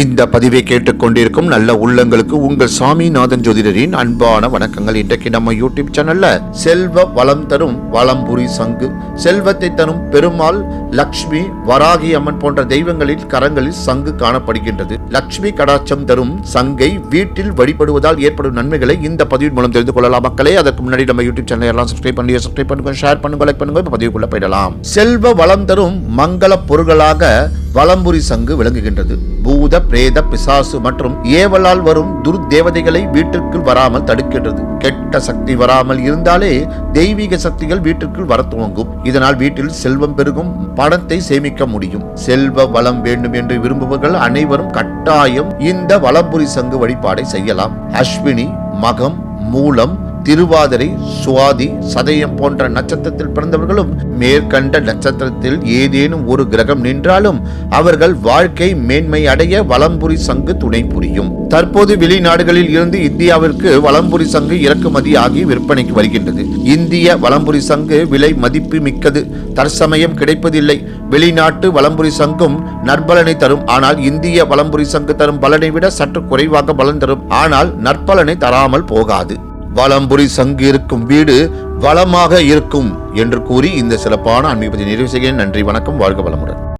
இந்த பதிவை கேட்டுக்கொண்டிருக்கும் நல்ல உள்ளங்களுக்கு உங்கள் சாமிநாதன் ஜோதிடரின் அன்பான வணக்கங்கள். இன்றைக்கு நம்ம யூடியூப் சேனல்ல செல்வ வளம் தரும் வளம்புரி சங்கு செல்வத்தை தரும் பெருமாள் லக்ஷ்மி வராகி அம்மன் போன்ற தெய்வங்களில் கரங்களில் சங்கு காணப்படுகின்றது. லக்ஷ்மி கடாட்சம் தரும் சங்கை வீட்டில் வழிபடுவதால் ஏற்படும் நன்மைகளை இந்த பதிவின் மூலம் தெரிந்து கொள்ளலாம். மக்களே அதற்கு முன்னாடி நம்ம யூடியூப் சேனல் எல்லாம் சப்ஸ்கிரைப் பண்ணி சப்ஸ்கிரைப் பண்ணுங்க ஷேர் பண்ணுங்க லைக் பண்ணுங்க. பதிவுக்குள்ள போயிடலாம். செல்வ வளம் தரும் மங்கள பொருள்களாக வலம்புரி சங்கு விளங்குகின்றது. பூத பிரேத பிசாசு மற்றும் ஏவலால் வரும் துர்தேவதைகளை வீட்டிற்குள் வராமல் தடுக்கின்றது. கெட்ட சக்தி வராமல் இருந்தாலே தெய்வீக சக்திகள் வீட்டிற்குள் வர துவங்கும். இதனால் வீட்டில் செல்வம் பெருகும் பணத்தை சேமிக்க முடியும். செல்வ வளம் வேண்டும் என்று விரும்புபவர்கள் அனைவரும் கட்டாயம் இந்த வலம்புரி சங்கு வழிபாடை செய்யலாம். அஸ்வினி மகம் மூலம் திருவாதிரை சுவாதி சதயம் போன்ற நட்சத்திரத்தில் பிறந்தவர்களும் மேற்கண்ட நட்சத்திரத்தில் ஏதேனும் ஒரு கிரகம் நின்றாலும் அவர்கள் வாழ்க்கை மேன்மை அடைய வலம்புரி சங்கு துணை புரியும். தற்போது வெளிநாடுகளில் இருந்து இந்தியாவிற்கு வலம்புரி சங்கு இறக்குமதி ஆகி விற்பனைக்கு வருகின்றது. இந்திய வலம்புரி சங்கு விலை மதிப்பு மிக்கது. தற்சமயம் கிடைப்பதில்லை. வெளிநாட்டு வலம்புரி சங்கும் நற்பலனை தரும். ஆனால் இந்திய வலம்புரி சங்கு தரும் பலனை விட சற்று குறைவாக பலன் தரும். ஆனால் நற்பலனை தராமல் போகாது. வலம்புரி சங்கு இருக்கும் வீடு வளமாக இருக்கும் என்று கூறி இந்த சிறப்பான அன்மீபதி நிறைவு செய்கிறேன். நன்றி வணக்கம் வாழ்க வளமுடன்.